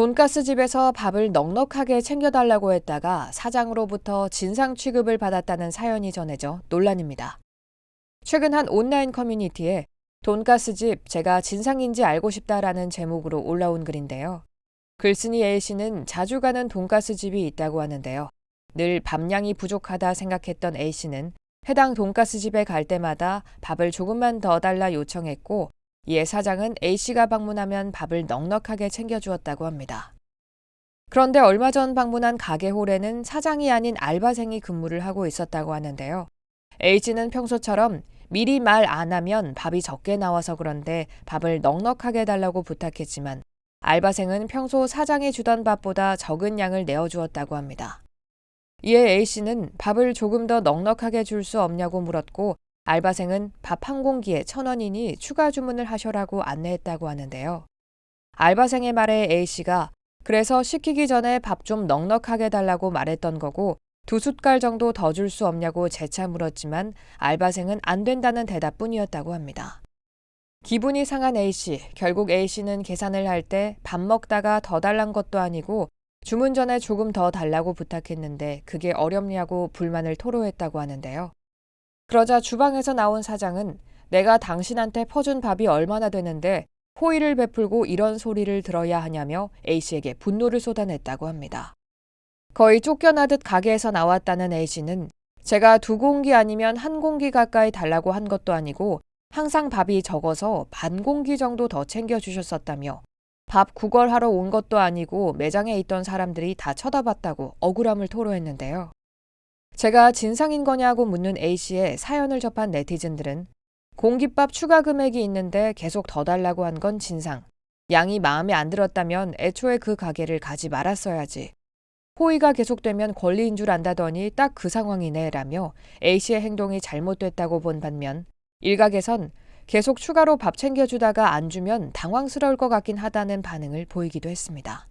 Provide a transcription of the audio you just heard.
돈가스 집에서 밥을 넉넉하게 챙겨달라고 했다가 사장으로부터 진상 취급을 받았다는 사연이 전해져 논란입니다. 최근 한 온라인 커뮤니티에 돈가스 집 제가 진상인지 알고 싶다라는 제목으로 올라온 글인데요. 글쓴이 A 씨는 자주 가는 돈가스 집이 있다고 하는데요. 늘 밥량이 부족하다 생각했던 A 씨는 해당 돈가스 집에 갈 때마다 밥을 조금만 더 달라 요청했고 이에 사장은 A 씨가 방문하면 밥을 넉넉하게 챙겨주었다고 합니다. 그런데 얼마 전 방문한 가게 홀에는 사장이 아닌 알바생이 근무를 하고 있었다고 하는데요. A 씨는 평소처럼 미리 말 안 하면 밥이 적게 나와서 그런데 밥을 넉넉하게 달라고 부탁했지만 알바생은 평소 사장이 주던 밥보다 적은 양을 내어주었다고 합니다. 이에 A 씨는 밥을 조금 더 넉넉하게 줄 수 없냐고 물었고 알바생은 밥 한 공기에 천 원이니 추가 주문을 하셔라고 안내했다고 하는데요. 알바생의 말에 A 씨가 그래서 시키기 전에 밥 좀 넉넉하게 달라고 말했던 거고 두 숟갈 정도 더 줄 수 없냐고 재차 물었지만 알바생은 안 된다는 대답뿐이었다고 합니다. 기분이 상한 A 씨, 결국 A 씨는 계산을 할 때 밥 먹다가 더 달란 것도 아니고 주문 전에 조금 더 달라고 부탁했는데 그게 어렵냐고 불만을 토로했다고 하는데요. 그러자 주방에서 나온 사장은 내가 당신한테 퍼준 밥이 얼마나 되는데 호의를 베풀고 이런 소리를 들어야 하냐며 A씨에게 분노를 쏟아냈다고 합니다. 거의 쫓겨나듯 가게에서 나왔다는 A씨는 제가 두 공기 아니면 한 공기 가까이 달라고 한 것도 아니고 항상 밥이 적어서 반 공기 정도 더 챙겨주셨었다며 밥 구걸하러 온 것도 아니고 매장에 있던 사람들이 다 쳐다봤다고 억울함을 토로했는데요. 제가 진상인 거냐고 묻는 A씨의 사연을 접한 네티즌들은 공깃밥 추가 금액이 있는데 계속 더 달라고 한 건 진상. 양이 마음에 안 들었다면 애초에 그 가게를 가지 말았어야지. 호의가 계속되면 권리인 줄 안다더니 딱 그 상황이네 라며 A씨의 행동이 잘못됐다고 본 반면 일각에선 계속 추가로 밥 챙겨주다가 안 주면 당황스러울 것 같긴 하다는 반응을 보이기도 했습니다.